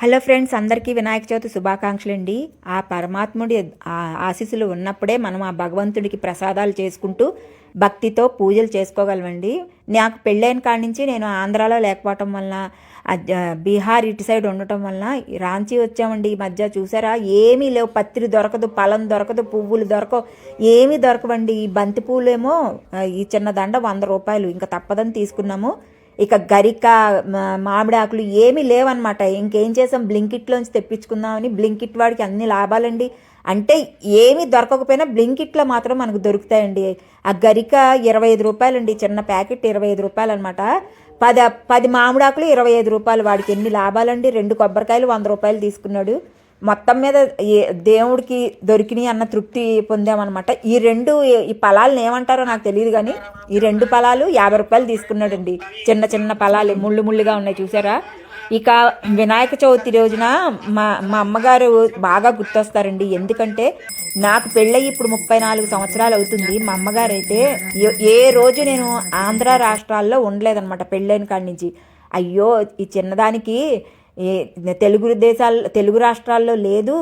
Hello friends అందరికీ వినాయక చవితి శుభాకాంక్షలు అండి ఆ పరమాత్ముడి ఆ ఆశీస్సులు ఉన్నప్పుడే మనం ఆ భగవంతుడికి ప్రసాదాలు చేసుకుంటూ భక్తితో పూజలు చేసుకోగలమండి. నాకు పెళ్ళైన కాడి నుంచి నేను ఆంధ్రాలో లేకపోవటం వలన బీహార్ ఇటు సైడ్ ఉండటం వలన రాంచీ వచ్చామండి ఈ మధ్య. చూసారా? ఏమీ లేవు. పత్రి దొరకదు పలం దొరకదు పువ్వులు దొరకవు. ఏమీ దొరకవండి. ఈ బంతి పువ్వులేమో ఈ చిన్న దండ వంద రూపాయలు. ఇంకా తప్పదని తీసుకున్నాము. ఇక గరిక మామిడాకులు మామిడి ఆకులు ఏమీ లేవన్నమాట. ఇంకేం చేసాం? బ్లింకిట్లోంచి తెప్పించుకుందామని బ్లింకిట్ వాడికి అన్ని లాభాలండి. అంటే ఏమీ దొరకకపోయినా బ్లింకిట్లో మాత్రం మనకు దొరుకుతాయండి. ఆ గరిక ఇరవై ఐదు రూపాయలండి. చిన్న ప్యాకెట్ ఇరవై ఐదు రూపాయలు అనమాట పది పది మామిడాకులు ఇరవై ఐదు రూపాయలు. వాడికి ఎన్ని లాభాలండి? రెండు కొబ్బరికాయలు వంద రూపాయలు తీసుకున్నాడు. మొత్తం మీద ఏ- దేవుడికి దొరికినాయి అన్న తృప్తి పొందామన్నమాట. ఈ రెండు ఈ ఫలాలను ఏమంటారో నాకు తెలియదు కానీ ఈ రెండు ఫలాలు యాభై రూపాయలు తీసుకున్నాడండి. చిన్న చిన్న ఫలాలు ముళ్ళు ముళ్ళుగా ఉన్నాయి చూసారా? ఇక వినాయక చవితి రోజున మా మా అమ్మగారు బాగా గుర్తొస్తారండి. ఎందుకంటే నాకు పెళ్ళయి ఇప్పుడు ముప్పై నాలుగు సంవత్సరాలు అవుతుంది. మా అమ్మగారు అయితే ఏ- ఏ రోజు నేను ఆంధ్ర రాష్ట్రాల్లో ఉండలేదన్నమాట పెళ్ళైన కాడి నుంచి అయ్యో ఈ చిన్నదానికి ఏ తెలుగు దేశాల్లో తెలుగు రాష్ట్రాల్లో లేదు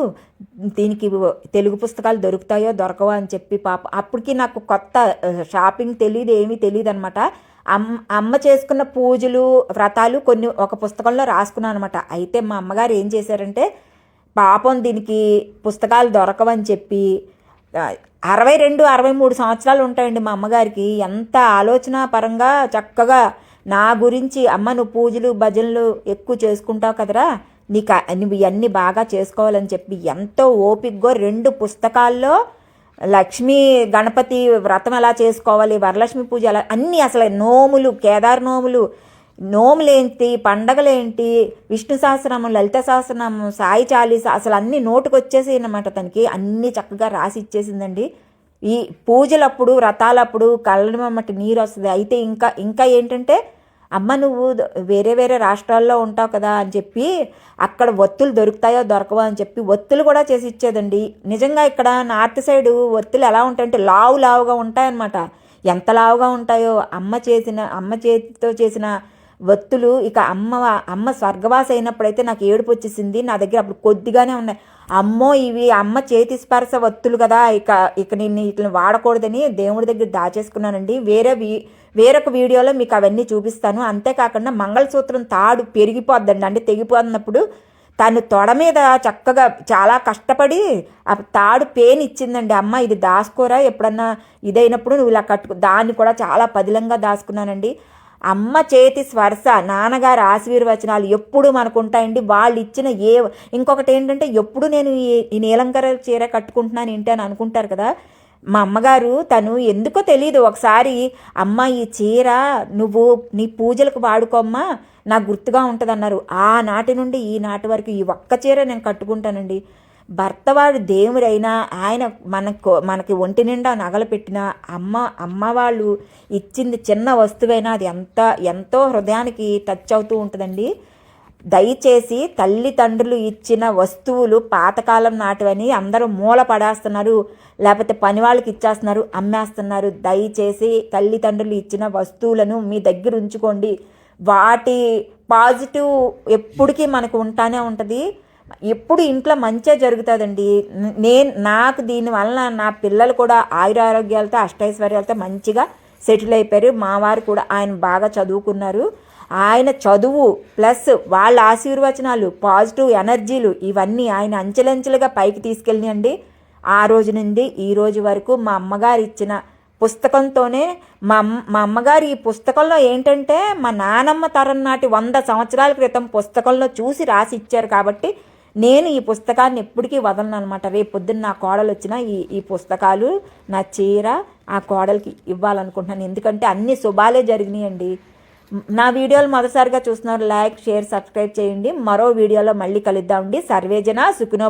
దీనికి తెలుగు పుస్తకాలు దొరుకుతాయో దొరకవో అని చెప్పి పాప అప్పటికి నాకు కొత్త షాపింగ్ తెలియదు ఏమీ తెలియదు అనమాట అమ్మ అమ్మ చేసుకున్న పూజలు వ్రతాలు కొన్ని ఒక పుస్తకంలో రాసుకున్నాను అనమాట అయితే మా అమ్మగారు ఏం చేశారంటే పాపం దీనికి పుస్తకాలు దొరకవని చెప్పి అరవై రెండు అరవై మూడు సంవత్సరాలు ఉంటాయండి మా అమ్మగారికి. ఎంత ఆలోచన పరంగా చక్కగా నా గురించి అమ్మ నువ్వు పూజలు భజనలు ఎక్కువ చేసుకుంటావు కదరా. నీకు నువ్వు ఇవన్నీ బాగా చేసుకోవాలని చెప్పి ఎంతో ఓపికగా రెండు పుస్తకాల్లో లక్ష్మీ గణపతి వ్రతం ఎలా చేసుకోవాలి వరలక్ష్మి పూజ ఎలా అన్నీ అసలు నోములు కేదార్ నోములు నోములేంటి పండగలేంటి విష్ణు సహస్రనామం లలిత సహస్రనామం సాయి చాలీస అసలు అన్ని నోటుకు వచ్చేసి తనకి. అన్నీ చక్కగా రాసి ఇచ్చేసిందండి. ఈ పూజలప్పుడు వ్రతాలప్పుడు కళ్ళమమ్మటి నీరు వస్తుంది. అయితే ఇంకా ఇంకా ఏంటంటే అమ్మ నువ్వు వేరే వేరే రాష్ట్రాల్లో ఉంటావు కదా అని చెప్పి అక్కడ ఒత్తులు దొరుకుతాయో దొరకవో అని చెప్పి ఒత్తులు కూడా చేసి ఇచ్చేదండి. నిజంగా ఇక్కడ నార్త్ సైడ్ ఒత్తులు ఎలా ఉంటాయంటే లావు లావుగా ఉంటాయన్నమాట. ఎంత లావుగా ఉంటాయో అమ్మ చేసిన అమ్మ చేతితో చేసిన ఒత్తులు ఇక అమ్మ అమ్మ స్వర్గవాస అయినప్పుడైతే నాకు ఏడుపు వచ్చేసింది. నా దగ్గర అప్పుడు కొద్దిగానే ఉన్నాయి. అమ్మో ఇవి అమ్మ చేతి స్పర్శ వత్తులు కదా ఇక ఇక నేను వీటిని వాడకూడదని దేవుడి దగ్గర దాచేసుకున్నానండి. వేరే వీ వేరొక వీడియోలో మీకు అవన్నీ చూపిస్తాను. అంతేకాకుండా మంగళసూత్రం తాడు పెరిగిపోద్దండి. అంటే తెగిపోతున్నప్పుడు తను తొడ మీద చక్కగా చాలా కష్టపడి ఆ తాడు పేని ఇచ్చిందండి. అమ్మ ఇది దాసుకోరా ఎప్పుడన్నా ఇదైనప్పుడు నువ్వు ఇలా కట్టుకు దాన్ని కూడా చాలా పదిలంగా దాచుకున్నానండి. అమ్మ చేతి స్పర్శ నాన్నగారి ఆశీర్వచనాలు ఎప్పుడు మనకు ఉంటాయండి వాళ్ళు ఇచ్చిన ఏ ఇంకొకటి ఏంటంటే ఎప్పుడు నేను ఈ నీలంకర చీర కట్టుకుంటున్నాను ఏంటి అని అనుకుంటారు కదా. మా అమ్మగారు తను ఎందుకో తెలియదు ఒకసారి అమ్మ ఈ చీర నువ్వు నీ పూజలకు వాడుకోమ్మా నాకు గుర్తుగా ఉంటుంది అన్నారు నుండి ఈ నాటి వరకు ఈ ఒక్క చీర నేను కట్టుకుంటానండి. భర్తవాడు దేవుడైనా ఆయన మనకు మనకి ఒంటి నిండా నగలు పెట్టిన అమ్మ అమ్మ వాళ్ళు ఇచ్చింది చిన్న వస్తువైనా అది ఎంత ఎంతో హృదయానికి టచ్ అవుతూ ఉంటుందండి. దయచేసి తల్లిదండ్రులు ఇచ్చిన వస్తువులు పాతకాలం నాటివని అందరూ మూల పడేస్తున్నారు లేకపోతే పని వాళ్ళకి ఇచ్చేస్తున్నారు అమ్మేస్తున్నారు. దయచేసి తల్లిదండ్రులు ఇచ్చిన వస్తువులను మీ దగ్గర ఉంచుకోండి. వాటి పాజిటివ్ ఎప్పటికీ మనకు ఉంటానే ఉంటుంది. ఎప్పుడు ఇంట్లో మంచిగా జరుగుతుందండి. నేను నాకు దీనివల్ల నా పిల్లలు కూడా ఆయురారోగ్యాలతో అష్టైశ్వర్యాలతో మంచిగా సెటిల్ అయిపోయారు. మా వారు కూడా ఆయన బాగా చదువుకున్నారు. ఆయన చదువు ప్లస్ వాళ్ళ ఆశీర్వచనాలు పాజిటివ్ ఎనర్జీలు ఇవన్నీ ఆయన అంచెలంచెలుగా పైకి తీసుకెళ్ళినండి ఆ రోజు నుండి ఈ రోజు వరకు మా అమ్మగారు ఇచ్చిన పుస్తకంతోనే మా మా అమ్మగారు ఈ పుస్తకంలో ఏంటంటే మా నానమ్మ తరం నాటి వంద సంవత్సరాల క్రితం పుస్తకంలో చూసి రాసి ఇచ్చారు కాబట్టి నేను ఈ పుస్తకాన్ని ఎప్పటికీ వదలను అనమాట రేపు పొద్దున్న నా కోడలు వచ్చిన ఈ ఈ పుస్తకాలు నా చీర ఆ కోడలికి ఇవ్వాలనుకుంటున్నాను. ఎందుకంటే అన్ని శుభాలే జరిగినాయండి. నా వీడియోలు మొదటిసారిగా చూస్తున్నారు లైక్ షేర్ సబ్స్క్రైబ్ చేయండి. మరో వీడియోలో మళ్ళీ కలుద్దామండి. సర్వేజన సుఖినో